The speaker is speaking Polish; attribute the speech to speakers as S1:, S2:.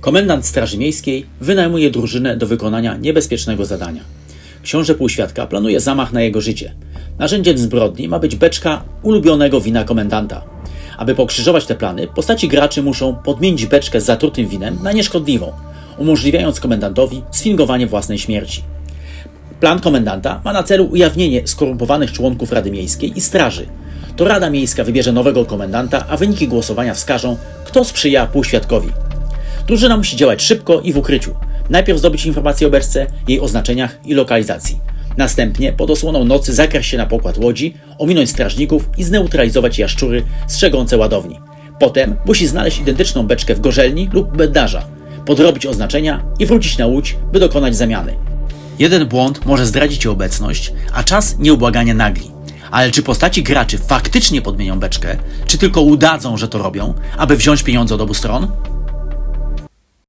S1: Komendant Straży Miejskiej wynajmuje drużynę do wykonania niebezpiecznego zadania. Książę Półświadka planuje zamach na jego życie. Narzędziem zbrodni ma być beczka ulubionego wina komendanta. Aby pokrzyżować te plany, postaci graczy muszą podmienić beczkę z zatrutym winem na nieszkodliwą, umożliwiając komendantowi sfingowanie własnej śmierci. Plan komendanta ma na celu ujawnienie skorumpowanych członków Rady Miejskiej i Straży. To Rada Miejska wybierze nowego komendanta, a wyniki głosowania wskażą, kto sprzyja półświadkowi. Drużyna musi działać szybko i w ukryciu. Najpierw zdobyć informacje o beczce, jej oznaczeniach i lokalizacji. Następnie pod osłoną nocy zakraść się na pokład łodzi, ominąć strażników i zneutralizować jaszczury strzegące ładowni. Potem musi znaleźć identyczną beczkę w gorzelni lub bednarza, podrobić oznaczenia i wrócić na łódź, by dokonać zamiany. Jeden błąd może zdradzić jej obecność, a czas nieubłaganie nagli. Ale czy postaci graczy faktycznie podmienią beczkę, czy tylko udadzą, że to robią, aby wziąć pieniądze od obu stron?